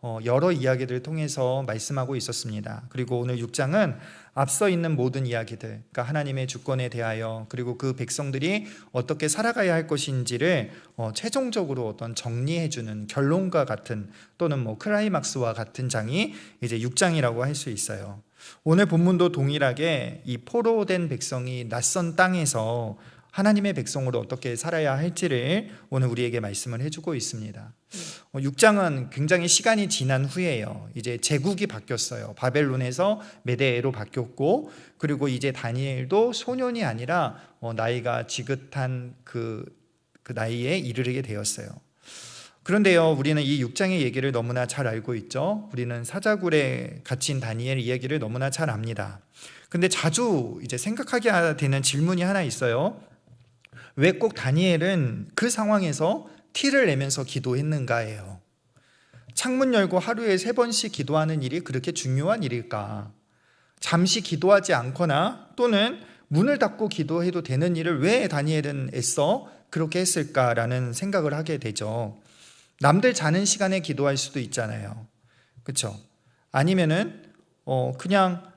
어, 여러 이야기들을 통해서 말씀하고 있었습니다. 그리고 오늘 6장은 앞서 있는 모든 이야기들, 그러니까 하나님의 주권에 대하여 그리고 그 백성들이 어떻게 살아가야 할 것인지를 어, 최종적으로 어떤 정리해주는 결론과 같은 또는 뭐 클라이막스와 같은 장이 이제 6장이라고 할 수 있어요. 오늘 본문도 동일하게 이 포로 된 백성이 낯선 땅에서 하나님의 백성으로 어떻게 살아야 할지를 오늘 우리에게 말씀을 해주고 있습니다. 6장은 굉장히 시간이 지난 후에요. 이제 제국이 바뀌었어요. 바벨론에서 메데에로 바뀌었고, 그리고 이제 다니엘도 소년이 아니라 어, 나이가 지긋한 그, 그 나이에 이르게 되었어요. 그런데요, 우리는 이 6장의 얘기를 너무나 잘 알고 있죠. 우리는 사자굴에 갇힌 다니엘 이야기를 너무나 잘 압니다. 근데 자주 이제 생각하게 되는 질문이 하나 있어요. 왜 꼭 다니엘은 그 상황에서 티를 내면서 기도했는가예요. 창문 열고 하루에 세 번씩 기도하는 일이 그렇게 중요한 일일까? 잠시 기도하지 않거나 또는 문을 닫고 기도해도 되는 일을 왜 다니엘은 애써 그렇게 했을까라는 생각을 하게 되죠. 남들 자는 시간에 기도할 수도 있잖아요. 그렇죠? 아니면은 어 그냥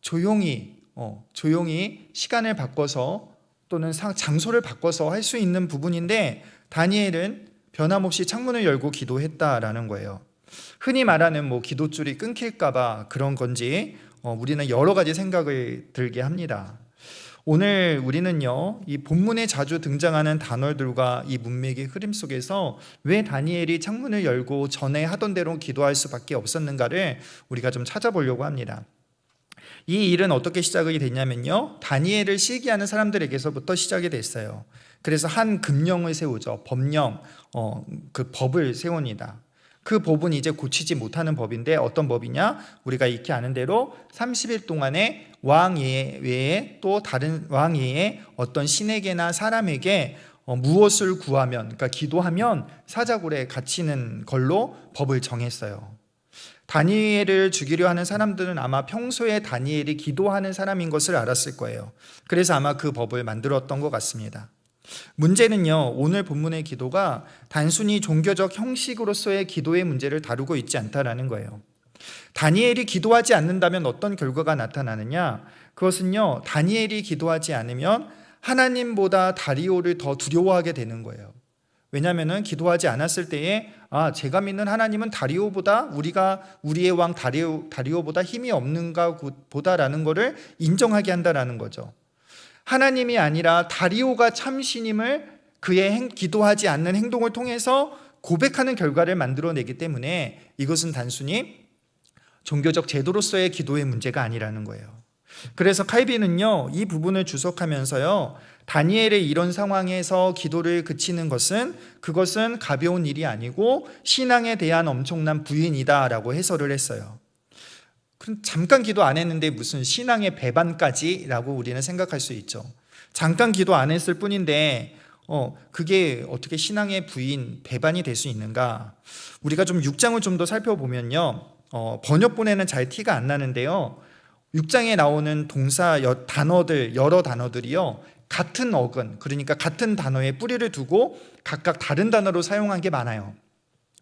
조용히 어 조용히 시간을 바꿔서 또는 장소를 바꿔서 할 수 있는 부분인데 다니엘은 변함없이 창문을 열고 기도했다라는 거예요. 흔히 말하는 뭐 기도줄이 끊길까봐 그런 건지 어, 우리는 여러 가지 생각을 들게 합니다. 오늘 우리는요, 이 본문에 자주 등장하는 단어들과 이 문맥의 흐름 속에서 왜 다니엘이 창문을 열고 전에 하던 대로 기도할 수밖에 없었는가를 우리가 좀 찾아보려고 합니다. 이 일은 어떻게 시작이 됐냐면요. 다니엘을 시기하는 사람들에게서부터 시작이 됐어요. 그래서 한 금령을 세우죠. 법령, 어, 그 법을 세웁니다. 그 법은 이제 고치지 못하는 법인데 어떤 법이냐? 우리가 익히 아는 대로 30일 동안에 왕 외에 또 다른 왕 외에 어떤 신에게나 사람에게 어, 무엇을 구하면, 그러니까 기도하면 사자굴에 갇히는 걸로 법을 정했어요. 다니엘을 죽이려 하는 사람들은 아마 평소에 다니엘이 기도하는 사람인 것을 알았을 거예요. 그래서 아마 그 법을 만들었던 것 같습니다. 문제는요, 오늘 본문의 기도가 단순히 종교적 형식으로서의 기도의 문제를 다루고 있지 않다라는 거예요. 다니엘이 기도하지 않는다면 어떤 결과가 나타나느냐? 그것은요, 다니엘이 기도하지 않으면 하나님보다 다리오를 더 두려워하게 되는 거예요. 왜냐하면 기도하지 않았을 때에 아 제가 믿는 하나님은 다리오보다 우리가 우리의 왕 다리오 다리오보다 힘이 없는가 보다라는 것을 인정하게 한다라는 거죠. 하나님이 아니라 다리오가 참신임을 그의 행, 기도하지 않는 행동을 통해서 고백하는 결과를 만들어내기 때문에 이것은 단순히 종교적 제도로서의 기도의 문제가 아니라는 거예요. 그래서 칼빈은요, 이 부분을 주석하면서요, 다니엘의 이런 상황에서 기도를 그치는 것은 그것은 가벼운 일이 아니고 신앙에 대한 엄청난 부인이다라고 해설을 했어요. 잠깐 기도 안 했는데 무슨 신앙의 배반까지라고 우리는 생각할 수 있죠. 잠깐 기도 안 했을 뿐인데 어, 그게 어떻게 신앙의 부인, 배반이 될 수 있는가? 우리가 좀 6장을 좀 더 살펴보면요. 어, 번역본에는 잘 티가 안 나는데요. 6장에 나오는 동사 단어들, 여러 단어들이요. 같은 어근, 그러니까 같은 단어에 뿌리를 두고 각각 다른 단어로 사용한 게 많아요.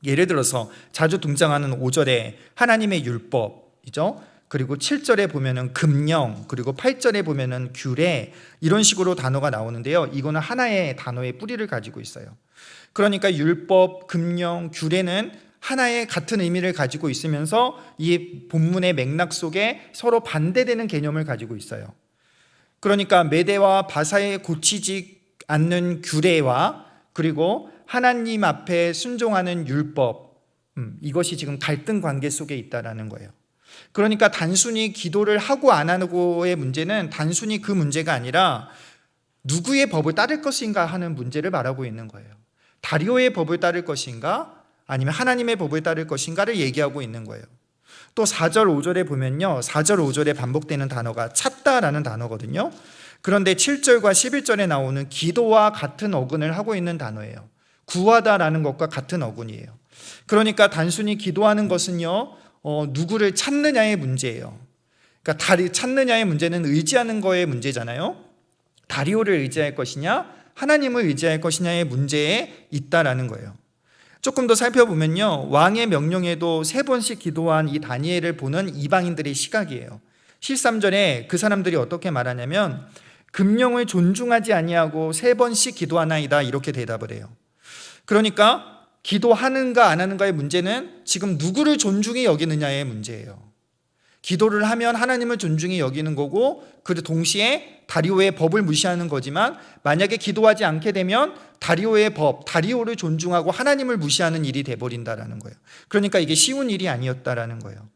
예를 들어서 자주 등장하는 5절에 하나님의 율법 이죠. 그리고 7절에 보면은 금령, 그리고 8절에 보면은 규례 이런 식으로 단어가 나오는데요. 이거는 하나의 단어의 뿌리를 가지고 있어요. 그러니까 율법, 금령, 규례는 하나의 같은 의미를 가지고 있으면서 이 본문의 맥락 속에 서로 반대되는 개념을 가지고 있어요. 그러니까 메대와 바사에 고치지 않는 규례와 그리고 하나님 앞에 순종하는 율법 음, 이것이 지금 갈등 관계 속에 있다라는 거예요. 그러니까 단순히 기도를 하고 안 하고의 문제는 단순히 그 문제가 아니라 누구의 법을 따를 것인가 하는 문제를 말하고 있는 거예요. 다리오의 법을 따를 것인가 아니면 하나님의 법을 따를 것인가를 얘기하고 있는 거예요. 또 4절, 5절에 보면요. 4절, 5절에 반복되는 단어가 찾다라는 단어거든요. 그런데 7절과 11절에 나오는 기도와 같은 어근을 하고 있는 단어예요. 구하다라는 것과 같은 어근이에요. 그러니까 단순히 기도하는 것은요, 어, 누구를 찾느냐의 문제예요. 그러니까 다리 찾느냐의 문제는 의지하는 거의 문제잖아요. 다리오를 의지할 것이냐, 하나님을 의지할 것이냐의 문제에 있다라는 거예요. 조금 더 살펴보면요. 왕의 명령에도 세 번씩 기도한 이 다니엘을 보는 이방인들의 시각이에요. 13절에 그 사람들이 어떻게 말하냐면 금령을 존중하지 아니하고 세 번씩 기도하나이다 이렇게 대답을 해요. 그러니까 기도하는가 안 하는가의 문제는 지금 누구를 존중히 여기느냐의 문제예요. 기도를 하면 하나님을 존중히 여기는 거고 그 동시에 다리오의 법을 무시하는 거지만 만약에 기도하지 않게 되면 다리오의 법, 다리오를 존중하고 하나님을 무시하는 일이 돼 버린다라는 거예요. 그러니까 이게 쉬운 일이 아니었다라는 거예요.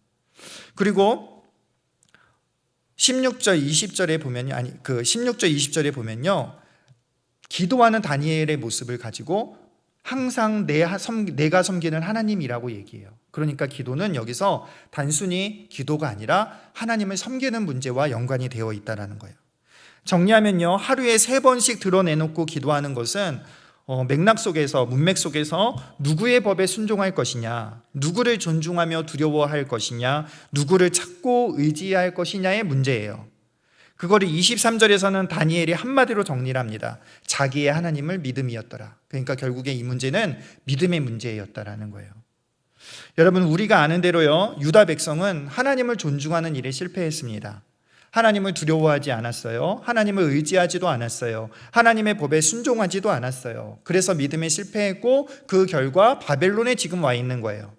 그리고 16절 20절에 보면요. 아니 그 16절 20절에 보면요. 기도하는 다니엘의 모습을 가지고 항상 내, 내가 섬기는 하나님이라고 얘기해요. 그러니까 기도는 여기서 단순히 기도가 아니라 하나님을 섬기는 문제와 연관이 되어 있다는 거예요. 정리하면요. 하루에 세 번씩 드러내놓고 기도하는 것은 어, 맥락 속에서, 문맥 속에서 누구의 법에 순종할 것이냐, 누구를 존중하며 두려워할 것이냐, 누구를 찾고 의지할 것이냐의 문제예요. 그거를 23절에서는 다니엘이 한마디로 정리를 합니다. 자기의 하나님을 믿음이었더라. 그러니까 결국에 이 문제는 믿음의 문제였다라는 거예요. 여러분, 우리가 아는 대로요, 유다 백성은 하나님을 존중하는 일에 실패했습니다. 하나님을 두려워하지 않았어요. 하나님을 의지하지도 않았어요. 하나님의 법에 순종하지도 않았어요. 그래서 믿음에 실패했고 그 결과 바벨론에 지금 와 있는 거예요.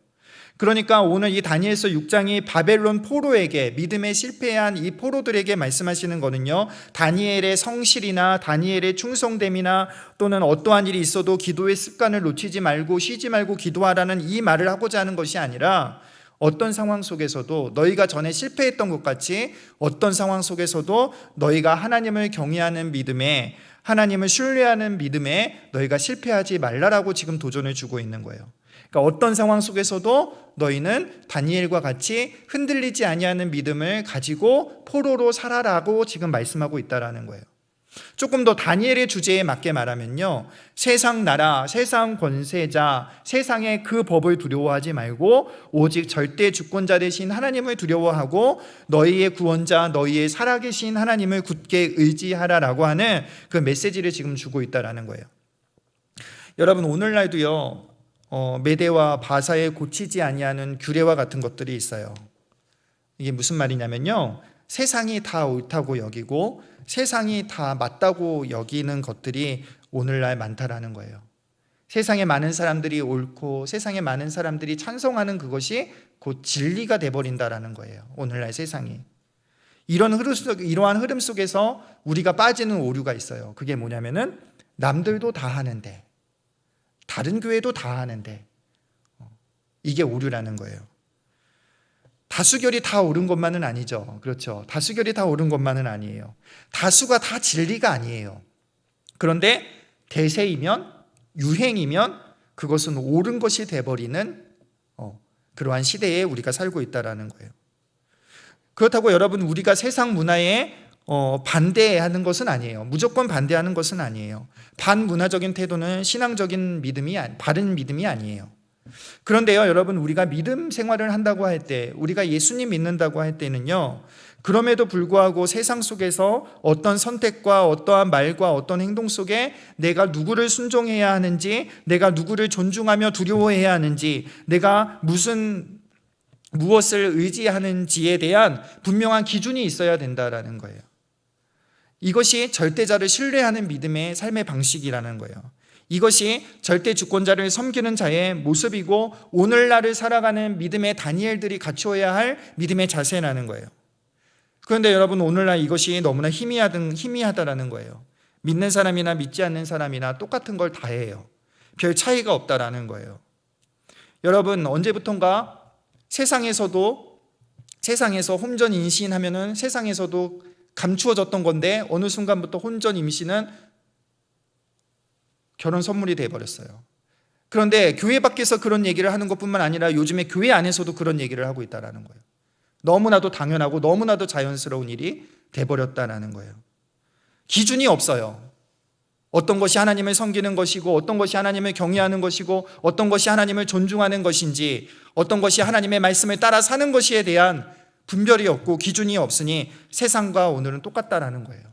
그러니까 오늘 이 다니엘서 6장이 바벨론 포로에게 믿음에 실패한 이 포로들에게 말씀하시는 거는요. 다니엘의 성실이나 다니엘의 충성됨이나 또는 어떠한 일이 있어도 기도의 습관을 놓치지 말고 쉬지 말고 기도하라는 이 말을 하고자 하는 것이 아니라 어떤 상황 속에서도 너희가 전에 실패했던 것 같이 어떤 상황 속에서도 너희가 하나님을 경외하는 믿음에 하나님을 신뢰하는 믿음에 너희가 실패하지 말라라고 지금 도전을 주고 있는 거예요. 그러니까 어떤 상황 속에서도 너희는 다니엘과 같이 흔들리지 아니하는 믿음을 가지고 포로로 살아라고 지금 말씀하고 있다라는 거예요. 조금 더 다니엘의 주제에 맞게 말하면요. 세상 나라, 세상 권세자, 세상의 그 법을 두려워하지 말고 오직 절대 주권자 되신 하나님을 두려워하고 너희의 구원자, 너희의 살아계신 하나님을 굳게 의지하라라고 하는 그 메시지를 지금 주고 있다라는 거예요. 여러분 오늘날도요. 어, 메대와 바사에 고치지 아니하는 규례와 같은 것들이 있어요. 이게 무슨 말이냐면요. 세상이 다 옳다고 여기고 세상이 다 맞다고 여기는 것들이 오늘날 많다라는 거예요. 세상에 많은 사람들이 옳고 세상에 많은 사람들이 찬성하는 그것이 곧 진리가 돼 버린다라는 거예요. 오늘날 세상이. 이런 흐름 속 이러한 흐름 속에서 우리가 빠지는 오류가 있어요. 그게 뭐냐면은 남들도 다 하는데 다른 교회도 다 하는데 어, 이게 오류라는 거예요. 다수결이 다 옳은 것만은 아니죠. 그렇죠. 다수결이 다 옳은 것만은 아니에요. 다수가 다 진리가 아니에요. 그런데 대세이면 유행이면 그것은 옳은 것이 돼버리는 어, 그러한 시대에 우리가 살고 있다라는 거예요. 그렇다고 여러분 우리가 세상 문화에 어, 반대하는 것은 아니에요. 무조건 반대하는 것은 아니에요. 반문화적인 태도는 신앙적인 믿음이 바른 믿음이 아니에요. 그런데요, 여러분 우리가 믿음 생활을 한다고 할 때, 우리가 예수님 믿는다고 할 때는요. 그럼에도 불구하고 세상 속에서 어떤 선택과 어떠한 말과 어떤 행동 속에 내가 누구를 순종해야 하는지, 내가 누구를 존중하며 두려워해야 하는지, 내가 무슨 무엇을 의지하는지에 대한 분명한 기준이 있어야 된다라는 거예요. 이것이 절대자를 신뢰하는 믿음의 삶의 방식이라는 거예요. 이것이 절대 주권자를 섬기는 자의 모습이고 오늘날을 살아가는 믿음의 다니엘들이 갖추어야 할 믿음의 자세라는 거예요. 그런데 여러분 오늘날 이것이 너무나 희미하든 희미하다라는 거예요. 믿는 사람이나 믿지 않는 사람이나 똑같은 걸 다 해요. 별 차이가 없다라는 거예요. 여러분 언제부턴가 세상에서도 세상에서 혼전 인신하면은 세상에서도 감추어졌던 건데 어느 순간부터 혼전 임신은 결혼 선물이 돼 버렸어요. 그런데 교회 밖에서 그런 얘기를 하는 것뿐만 아니라 요즘에 교회 안에서도 그런 얘기를 하고 있다라는 거예요. 너무나도 당연하고 너무나도 자연스러운 일이 돼 버렸다라는 거예요. 기준이 없어요. 어떤 것이 하나님을 섬기는 것이고 어떤 것이 하나님을 경외하는 것이고 어떤 것이 하나님을 존중하는 것인지 어떤 것이 하나님의 말씀을 따라 사는 것이에 대한 분별이 없고 기준이 없으니 세상과 오늘은 똑같다라는 거예요.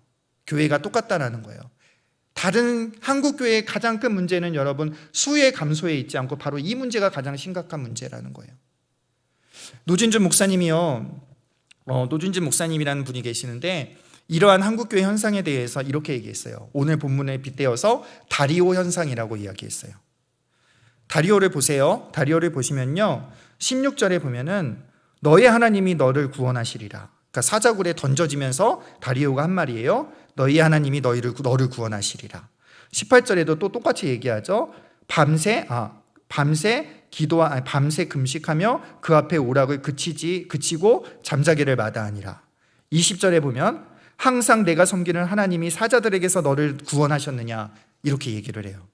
교회가 똑같다라는 거예요. 다른 한국 교회의 가장 큰 문제는 여러분 수의 감소에 있지 않고 바로 이 문제가 가장 심각한 문제라는 거예요. 노진준 목사님이요. 어, 노준진 목사님이라는 분이 계시는데 이러한 한국교회 현상에 대해서 이렇게 얘기했어요. 오늘 본문에 빗대어서 다리오 현상이라고 이야기했어요. 다리오를 보세요. 다리오를 보시면요. 16절에 보면은 너의 하나님이 너를 구원하시리라. 그러니까 사자굴에 던져지면서 다리오가 한 말이에요. 너희 하나님이 너희를 너를 구원하시리라. 18절에도 또 똑같이 얘기하죠. 밤새 아 밤새 기도와 아니, 밤새 금식하며 그 앞에 오락을 그치지 그치고 잠자기를 마다하니라. 20절에 보면 항상 내가 섬기는 하나님이 사자들에게서 너를 구원하셨느냐 이렇게 얘기를 해요.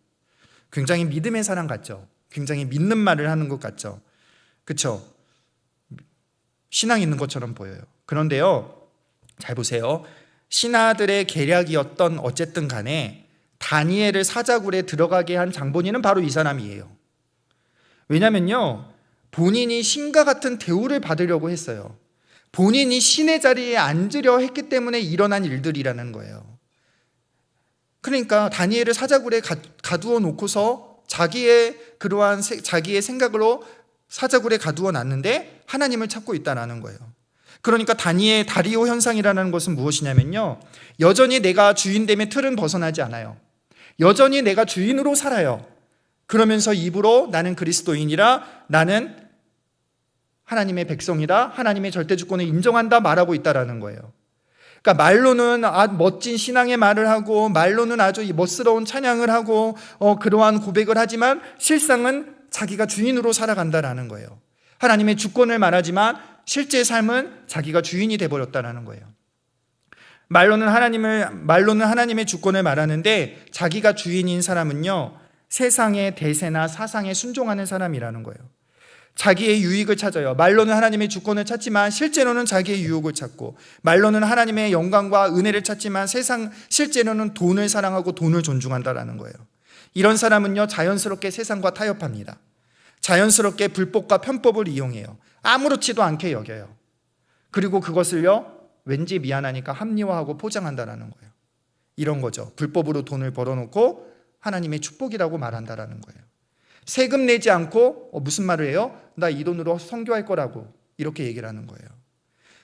굉장히 믿음의 사람 같죠. 굉장히 믿는 말을 하는 것 같죠. 그렇죠? 신앙 있는 것처럼 보여요. 그런데요. 잘 보세요. 신하들의 계략이었던 어쨌든 간에 다니엘을 사자굴에 들어가게 한 장본인은 바로 이 사람이에요. 왜냐면요. 본인이 신과 같은 대우를 받으려고 했어요. 본인이 신의 자리에 앉으려 했기 때문에 일어난 일들이라는 거예요. 그러니까 다니엘을 사자굴에 가 두어 놓고서 자기의 그러한 자기의 생각으로 사자굴에 가두어 놨는데 하나님을 찾고 있다라는 거예요. 그러니까 다니엘 다리오 현상이라는 것은 무엇이냐면요. 여전히 내가 주인됨의 틀은 벗어나지 않아요. 여전히 내가 주인으로 살아요. 그러면서 입으로 나는 그리스도인이라 나는 하나님의 백성이다. 하나님의 절대 주권을 인정한다 말하고 있다라는 거예요. 그러니까 말로는 아, 멋진 신앙의 말을 하고 말로는 아주 멋스러운 찬양을 하고 어, 그러한 고백을 하지만 실상은 자기가 주인으로 살아간다라는 거예요. 하나님의 주권을 말하지만 실제 삶은 자기가 주인이 돼 버렸다라는 거예요. 말로는 하나님을 말로는 하나님의 주권을 말하는데 자기가 주인인 사람은요. 세상의 대세나 사상에 순종하는 사람이라는 거예요. 자기의 유익을 찾아요. 말로는 하나님의 주권을 찾지만 실제로는 자기의 유혹을 찾고 말로는 하나님의 영광과 은혜를 찾지만 세상 실제로는 돈을 사랑하고 돈을 존중한다라는 거예요. 이런 사람은요 자연스럽게 세상과 타협합니다. 자연스럽게 불법과 편법을 이용해요. 아무렇지도 않게 여겨요. 그리고 그것을요 왠지 미안하니까 합리화하고 포장한다라는 거예요. 이런 거죠. 불법으로 돈을 벌어놓고 하나님의 축복이라고 말한다라는 거예요. 세금 내지 않고 어, 무슨 말을 해요? 나 이 돈으로 성교할 거라고 이렇게 얘기를 하는 거예요.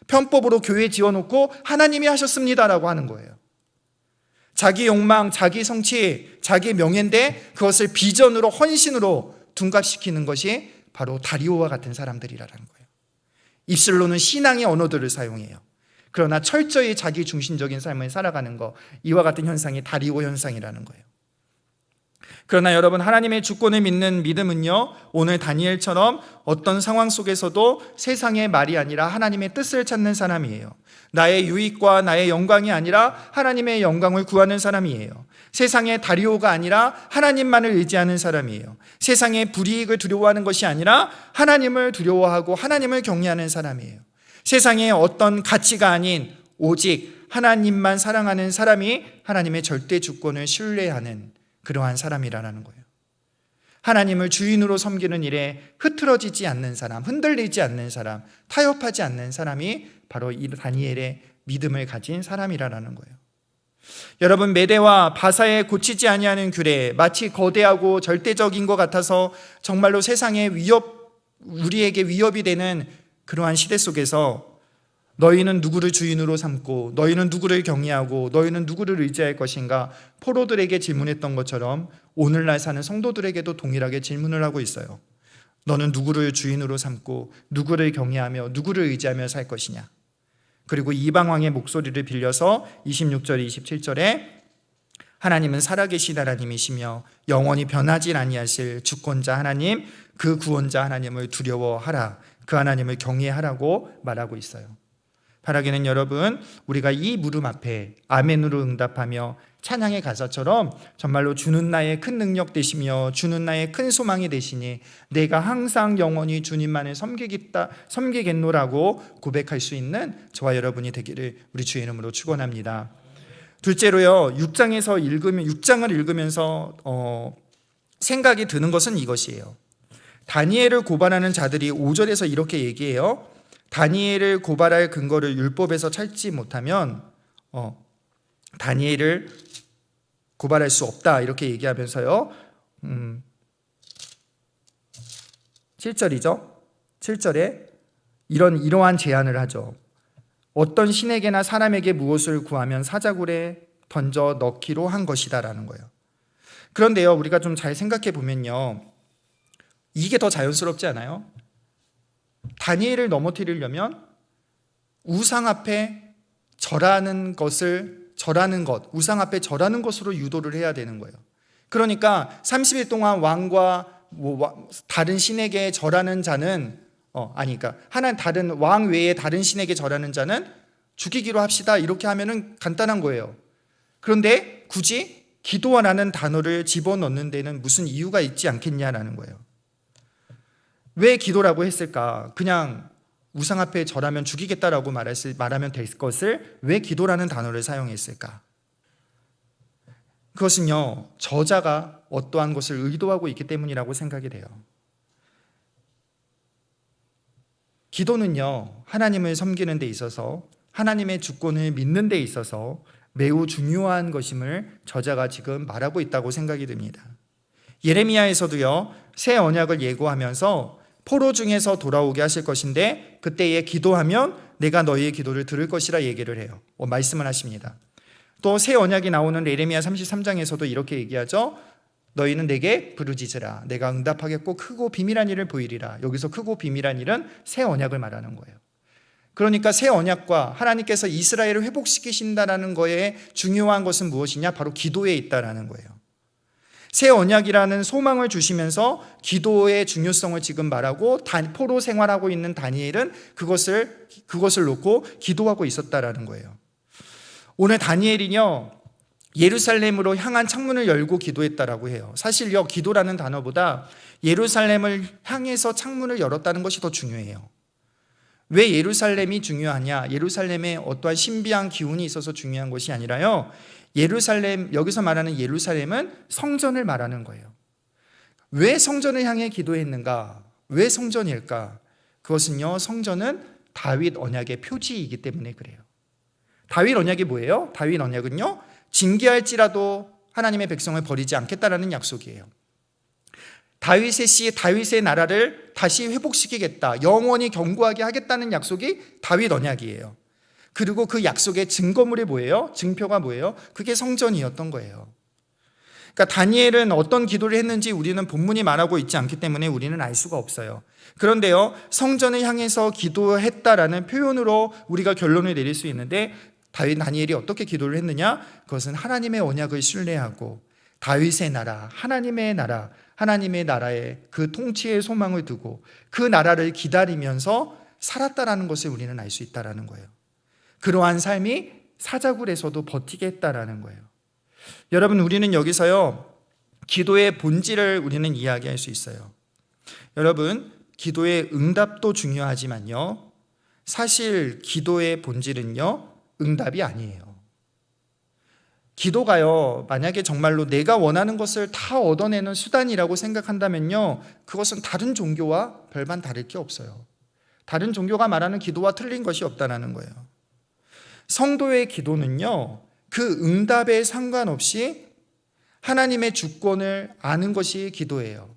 편법으로 교회 지어놓고 하나님이 하셨습니다라고 하는 거예요. 자기 욕망, 자기 성취, 자기 명예인데 그것을 비전으로 헌신으로 둔갑시키는 것이 바로 다리오와 같은 사람들이라는 거예요. 입술로는 신앙의 언어들을 사용해요. 그러나 철저히 자기 중심적인 삶을 살아가는 거 이와 같은 현상이 다리오 현상이라는 거예요. 그러나 여러분 하나님의 주권을 믿는 믿음은요. 오늘 다니엘처럼 어떤 상황 속에서도 세상의 말이 아니라 하나님의 뜻을 찾는 사람이에요. 나의 유익과 나의 영광이 아니라 하나님의 영광을 구하는 사람이에요. 세상의 다리오가 아니라 하나님만을 의지하는 사람이에요. 세상의 불이익을 두려워하는 것이 아니라 하나님을 두려워하고 하나님을 경외하는 사람이에요. 세상의 어떤 가치가 아닌 오직 하나님만 사랑하는 사람이 하나님의 절대 주권을 신뢰하는 그러한 사람이라는 거예요. 하나님을 주인으로 섬기는 일에 흐트러지지 않는 사람, 흔들리지 않는 사람, 타협하지 않는 사람이 바로 이 다니엘의 믿음을 가진 사람이라는 거예요. 여러분 메대와 바사에 고치지 아니하는 규례 마치 거대하고 절대적인 것 같아서 정말로 세상에 위협 우리에게 위협이 되는 그러한 시대 속에서 너희는 누구를 주인으로 삼고 너희는 누구를 경외하고 너희는 누구를 의지할 것인가 포로들에게 질문했던 것처럼 오늘날 사는 성도들에게도 동일하게 질문을 하고 있어요. 너는 누구를 주인으로 삼고 누구를 경외하며 누구를 의지하며 살 것이냐? 그리고 이방 왕의 목소리를 빌려서 26절 27절에 하나님은 살아계신 하나님이시며 영원히 변하지 아니하실 주권자 하나님 그 구원자 하나님을 두려워하라 그 하나님을 경외하라고 말하고 있어요. 바라기는 여러분 우리가 이 물음 앞에 아멘으로 응답하며 찬양의 가사처럼 정말로 주는 나의 큰 능력 되시며 주는 나의 큰 소망이 되시니 내가 항상 영원히 주님만을 섬기겠다 섬기겠노라고 고백할 수 있는 저와 여러분이 되기를 우리 주의 이름으로 축원합니다. 둘째로요 6장에서 읽으면 6장을 읽으면서 어, 생각이 드는 것은 이것이에요. 다니엘을 고발하는 자들이 5절에서 이렇게 얘기해요. 다니엘을 고발할 근거를 율법에서 찾지 못하면 어, 다니엘을 고발할 수 없다 이렇게 얘기하면서요. 음, 7절이죠. 7절에 이런 이러한 제안을 하죠. 어떤 신에게나 사람에게 무엇을 구하면 사자굴에 던져 넣기로 한 것이다라는 거예요. 그런데요, 우리가 좀 잘 생각해 보면요. 이게 더 자연스럽지 않아요? 다니엘을 넘어뜨리려면 우상 앞에 절하는 것을 절하는 것, 우상 앞에 절하는 것으로 유도를 해야 되는 거예요. 그러니까 30일 동안 왕과 뭐 와- 다른 신에게 절하는 자는 어 아니 그러니까 하나 다른 왕 외에 다른 신에게 절하는 자는 죽이기로 합시다. 이렇게 하면은 간단한 거예요. 그런데 굳이 기도하라는 단어를 집어넣는 데는 무슨 이유가 있지 않겠냐라는 거예요. 왜 기도라고 했을까? 그냥 우상 앞에 절하면 죽이겠다라고 말했을, 말하면 될 것을 왜 기도라는 단어를 사용했을까? 그것은요, 저자가 어떠한 것을 의도하고 있기 때문이라고 생각이 돼요. 기도는요, 하나님을 섬기는 데 있어서 하나님의 주권을 믿는 데 있어서 매우 중요한 것임을 저자가 지금 말하고 있다고 생각이 듭니다. 예레미야에서도요, 새 언약을 예고하면서 포로 중에서 돌아오게 하실 것인데 그때에 기도하면 내가 너희의 기도를 들을 것이라 얘기를 해요. 어, 말씀을 하십니다. 또 새 언약이 나오는 예레미야 33장에서도 이렇게 얘기하죠. 너희는 내게 부르짖으라. 내가 응답하겠고 크고 비밀한 일을 보이리라. 여기서 크고 비밀한 일은 새 언약을 말하는 거예요. 그러니까 새 언약과 하나님께서 이스라엘을 회복시키신다라는 거에 중요한 것은 무엇이냐? 바로 기도에 있다라는 거예요. 새 언약이라는 소망을 주시면서 기도의 중요성을 지금 말하고 단- 포로 생활하고 있는 다니엘은 그것을 그것을 놓고 기도하고 있었다라는 거예요. 오늘 다니엘이요 예루살렘으로 향한 창문을 열고 기도했다라고 해요. 사실요 기도라는 단어보다 예루살렘을 향해서 창문을 열었다는 것이 더 중요해요. 왜 예루살렘이 중요하냐? 예루살렘에 어떠한 신비한 기운이 있어서 중요한 것이 아니라요. 예루살렘 여기서 말하는 예루살렘은 성전을 말하는 거예요. 왜 성전을 향해 기도했는가? 왜 성전일까? 그것은요. 성전은 다윗 언약의 표지이기 때문에 그래요. 다윗 언약이 뭐예요? 다윗 언약은요. 징계할지라도 하나님의 백성을 버리지 않겠다라는 약속이에요. 다윗의 씨 다윗의 나라를 다시 회복시키겠다. 영원히 견고하게 하겠다는 약속이 다윗 언약이에요. 그리고 그 약속의 증거물이 뭐예요? 증표가 뭐예요? 그게 성전이었던 거예요. 그러니까 다니엘은 어떤 기도를 했는지 우리는 본문이 말하고 있지 않기 때문에 우리는 알 수가 없어요. 그런데요, 성전을 향해서 기도했다라는 표현으로 우리가 결론을 내릴 수 있는데 다윗 다니엘이 어떻게 기도를 했느냐? 그것은 하나님의 언약을 신뢰하고 다윗의 나라, 하나님의 나라, 하나님의 나라에 그 통치의 소망을 두고 그 나라를 기다리면서 살았다라는 것을 우리는 알 수 있다라는 거예요. 그러한 삶이 사자굴에서도 버티게 했다라는 거예요. 여러분, 우리는 여기서요, 기도의 본질을 우리는 이야기할 수 있어요. 여러분, 기도의 응답도 중요하지만요, 사실 기도의 본질은요, 응답이 아니에요. 기도가요, 만약에 정말로 내가 원하는 것을 다 얻어내는 수단이라고 생각한다면요, 그것은 다른 종교와 별반 다를 게 없어요. 다른 종교가 말하는 기도와 틀린 것이 없다는 거예요. 성도의 기도는요, 그 응답에 상관없이 하나님의 주권을 아는 것이 기도예요.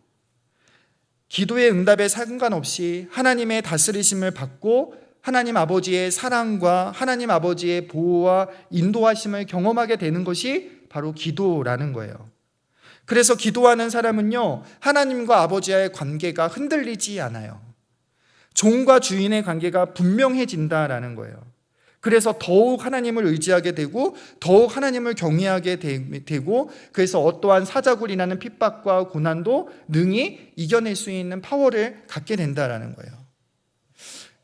기도의 응답에 상관없이 하나님의 다스리심을 받고 하나님 아버지의 사랑과 하나님 아버지의 보호와 인도하심을 경험하게 되는 것이 바로 기도라는 거예요. 그래서 기도하는 사람은요, 하나님과 아버지와의 관계가 흔들리지 않아요. 종과 주인의 관계가 분명해진다라는 거예요. 그래서 더욱 하나님을 의지하게 되고 더욱 하나님을 경외하게 되고 그래서 어떠한 사자굴이라는 핍박과 고난도 능히 이겨낼 수 있는 파워를 갖게 된다라는 거예요.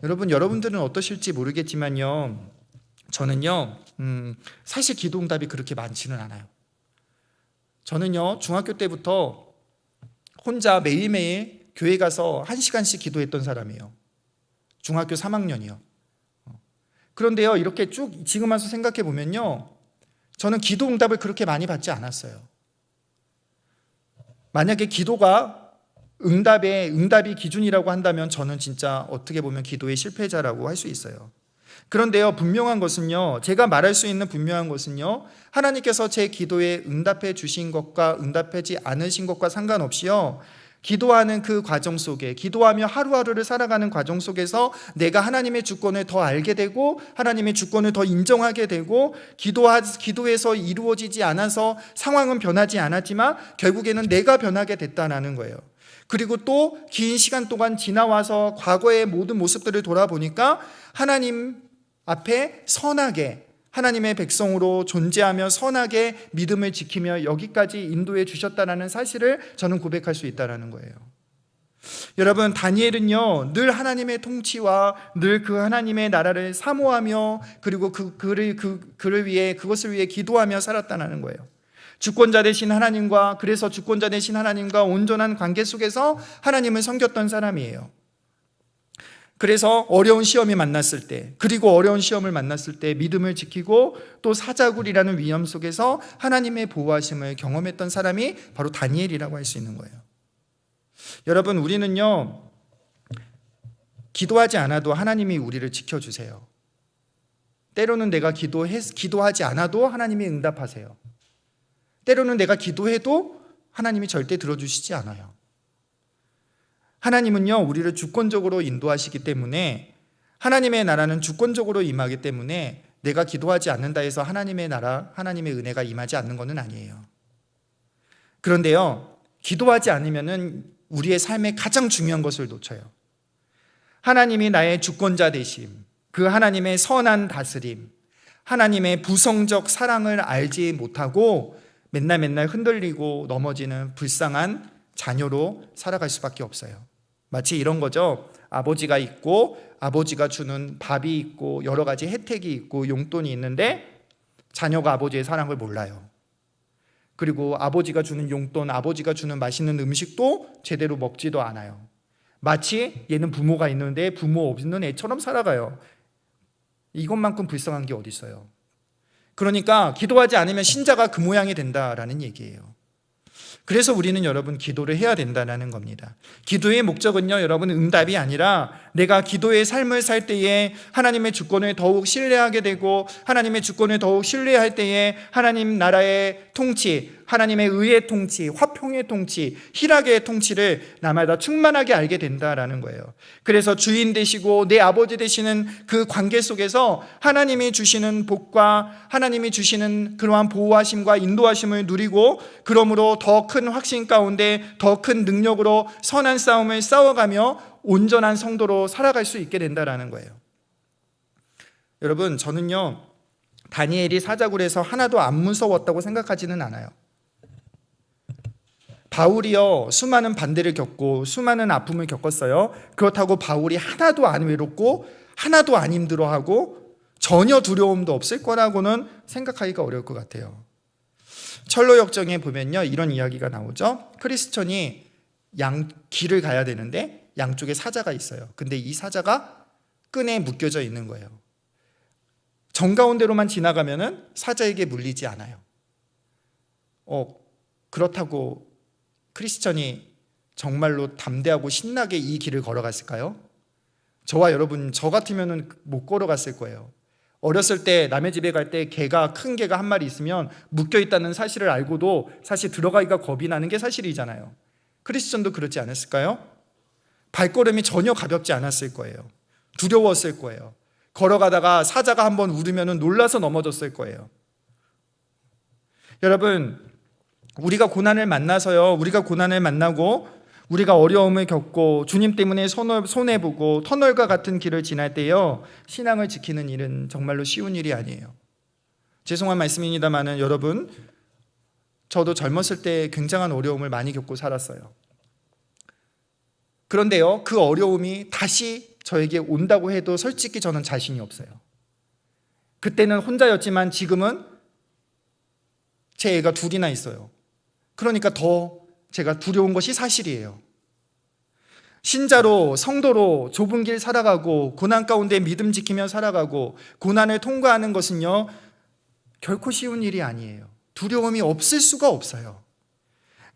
여러분 여러분들은 어떠실지 모르겠지만요. 저는요. 음, 사실 기도 응답이 그렇게 많지는 않아요. 저는요. 중학교 때부터 혼자 매일매일 교회 가서 한 시간씩 기도했던 사람이에요. 중학교 3학년이요. 그런데요, 이렇게 쭉 지금 와서 생각해 보면요, 저는 기도 응답을 그렇게 많이 받지 않았어요. 만약에 기도가 응답의 응답이 기준이라고 한다면 저는 진짜 어떻게 보면 기도의 실패자라고 할 수 있어요. 그런데요, 분명한 것은요, 제가 말할 수 있는 분명한 것은요, 하나님께서 제 기도에 응답해 주신 것과 응답하지 않으신 것과 상관없이요, 기도하는 그 과정 속에, 기도하며 하루하루를 살아가는 과정 속에서 내가 하나님의 주권을 더 알게 되고, 하나님의 주권을 더 인정하게 되고, 기도하, 기도에서 이루어지지 않아서 상황은 변하지 않았지만, 결국에는 내가 변하게 됐다라는 거예요. 그리고 또 긴 시간 동안 지나와서 과거의 모든 모습들을 돌아보니까 하나님 앞에 선하게 하나님의 백성으로 존재하며 선하게 믿음을 지키며 여기까지 인도해 주셨다라는 사실을 저는 고백할 수 있다라는 거예요. 여러분 다니엘은요 늘 하나님의 통치와 늘 그 하나님의 나라를 사모하며 그리고 그 그를 그 그를 위해 그것을 위해 기도하며 살았다는 거예요. 주권자 되신 하나님과 그래서 주권자 되신 하나님과 온전한 관계 속에서 하나님을 섬겼던 사람이에요. 그래서 어려운 시험이 만났을 때, 그리고 어려운 시험을 만났을 때 믿음을 지키고 또 사자굴이라는 위험 속에서 하나님의 보호하심을 경험했던 사람이 바로 다니엘이라고 할 수 있는 거예요. 여러분, 우리는요, 기도하지 않아도 하나님이 우리를 지켜주세요. 때로는 내가 기도해, 기도하지 않아도 하나님이 응답하세요. 때로는 내가 기도해도 하나님이 절대 들어주시지 않아요. 하나님은요, 우리를 주권적으로 인도하시기 때문에 하나님의 나라는 주권적으로 임하기 때문에 내가 기도하지 않는다 해서 하나님의 나라, 하나님의 은혜가 임하지 않는 것은 아니에요. 그런데요, 기도하지 않으면은 우리의 삶의 가장 중요한 것을 놓쳐요. 하나님이 나의 주권자 되심, 그 하나님의 선한 다스림, 하나님의 부성적 사랑을 알지 못하고 맨날 맨날 흔들리고 넘어지는 불쌍한 자녀로 살아갈 수밖에 없어요. 마치 이런 거죠. 아버지가 있고 아버지가 주는 밥이 있고 여러 가지 혜택이 있고 용돈이 있는데 자녀가 아버지의 사랑을 몰라요. 그리고 아버지가 주는 용돈, 아버지가 주는 맛있는 음식도 제대로 먹지도 않아요. 마치 얘는 부모가 있는데 부모 없는 애처럼 살아가요. 이것만큼 불쌍한 게 어디 있어요? 그러니까 기도하지 않으면 신자가 그 모양이 된다라는 얘기예요. 그래서 우리는 여러분 기도를 해야 된다는 겁니다. 기도의 목적은요, 여러분 응답이 아니라 내가 기도의 삶을 살 때에 하나님의 주권을 더욱 신뢰하게 되고 하나님의 주권을 더욱 신뢰할 때에 하나님 나라의 통치, 하나님의 의의 통치, 화평의 통치, 희락의 통치를 나마다 충만하게 알게 된다라는 거예요. 그래서 주인 되시고 내 아버지 되시는 그 관계 속에서 하나님이 주시는 복과 하나님이 주시는 그러한 보호하심과 인도하심을 누리고 그러므로 더 큰 확신 가운데 더 큰 능력으로 선한 싸움을 싸워가며 온전한 성도로 살아갈 수 있게 된다라는 거예요. 여러분, 저는요, 다니엘이 사자굴에서 하나도 안 무서웠다고 생각하지는 않아요. 바울이요, 수많은 반대를 겪고 수많은 아픔을 겪었어요. 그렇다고 바울이 하나도 안 외롭고 하나도 안 힘들어하고 전혀 두려움도 없을 거라고는 생각하기가 어려울 것 같아요. 철로 역정에 보면요, 이런 이야기가 나오죠. 크리스천이 양 길을 가야 되는데 양쪽에 사자가 있어요. 근데 이 사자가 끈에 묶여져 있는 거예요. 정가운데로만 지나가면은 사자에게 물리지 않아요. 어, 그렇다고 크리스천이 정말로 담대하고 신나게 이 길을 걸어갔을까요? 저와 여러분, 저 같으면은 못 걸어갔을 거예요. 어렸을 때 남의 집에 갈 때 개가 큰 개가 한 마리 있으면 묶여 있다는 사실을 알고도 사실 들어가기가 겁이 나는 게 사실이잖아요. 크리스천도 그렇지 않았을까요? 발걸음이 전혀 가볍지 않았을 거예요. 두려웠을 거예요. 걸어가다가 사자가 한번 울으면 놀라서 넘어졌을 거예요. 여러분, 우리가 고난을 만나서요, 우리가 고난을 만나고 우리가 어려움을 겪고 주님 때문에 손해 보고 터널과 같은 길을 지날 때요, 신앙을 지키는 일은 정말로 쉬운 일이 아니에요. 죄송한 말씀입니다만은 여러분, 저도 젊었을 때 굉장한 어려움을 많이 겪고 살았어요. 그런데요, 그 어려움이 다시 저에게 온다고 해도 솔직히 저는 자신이 없어요. 그때는 혼자였지만 지금은 제 애가 둘이나 있어요. 그러니까 더 제가 두려운 것이 사실이에요. 신자로 성도로 좁은 길 살아가고 고난 가운데 믿음 지키며 살아가고 고난을 통과하는 것은요 결코 쉬운 일이 아니에요. 두려움이 없을 수가 없어요.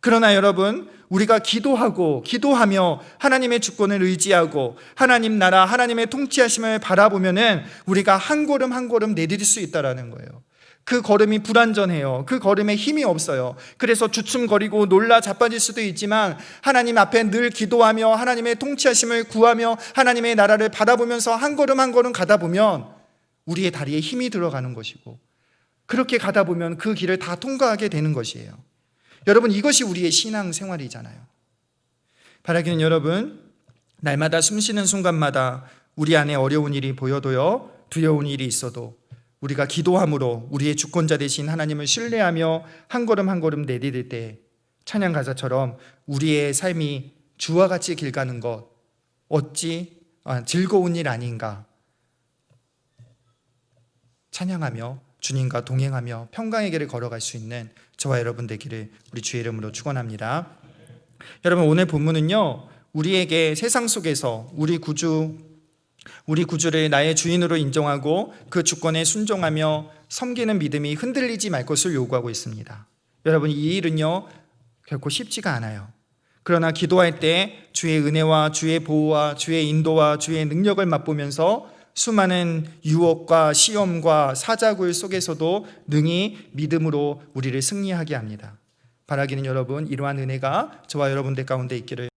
그러나 여러분, 우리가 기도하고 기도하며 하나님의 주권을 의지하고 하나님 나라, 하나님의 통치하심을 바라보면은 우리가 한 걸음 한 걸음 내디딜 수 있다라는 거예요. 그 걸음이 불완전해요. 그 걸음에 힘이 없어요. 그래서 주춤거리고 놀라 자빠질 수도 있지만 하나님 앞에 늘 기도하며 하나님의 통치하심을 구하며 하나님의 나라를 바라보면서 한 걸음 한 걸음 가다 보면 우리의 다리에 힘이 들어가는 것이고 그렇게 가다 보면 그 길을 다 통과하게 되는 것이에요. 여러분 이것이 우리의 신앙 생활이잖아요. 바라기는 여러분 날마다 숨쉬는 순간마다 우리 안에 어려운 일이 보여도요 두려운 일이 있어도 우리가 기도함으로 우리의 주권자 되신 하나님을 신뢰하며 한 걸음 한 걸음 내디딜 때 찬양 가사처럼 우리의 삶이 주와 같이 길 가는 것 어찌 아, 즐거운 일 아닌가 찬양하며 주님과 동행하며 평강의 길을 걸어갈 수 있는 저와 여러분 되기를 우리 주의 이름으로 축원합니다. 여러분 오늘 본문은요 우리에게 세상 속에서 우리 구주 우리 구주를 나의 주인으로 인정하고 그 주권에 순종하며 섬기는 믿음이 흔들리지 말 것을 요구하고 있습니다. 여러분 이 일은요 결코 쉽지가 않아요. 그러나 기도할 때 주의 은혜와 주의 보호와 주의 인도와 주의 능력을 맛보면서 수많은 유혹과 시험과 사자굴 속에서도 능히 믿음으로 우리를 승리하게 합니다. 바라기는 여러분 이러한 은혜가 저와 여러분들 가운데 있기를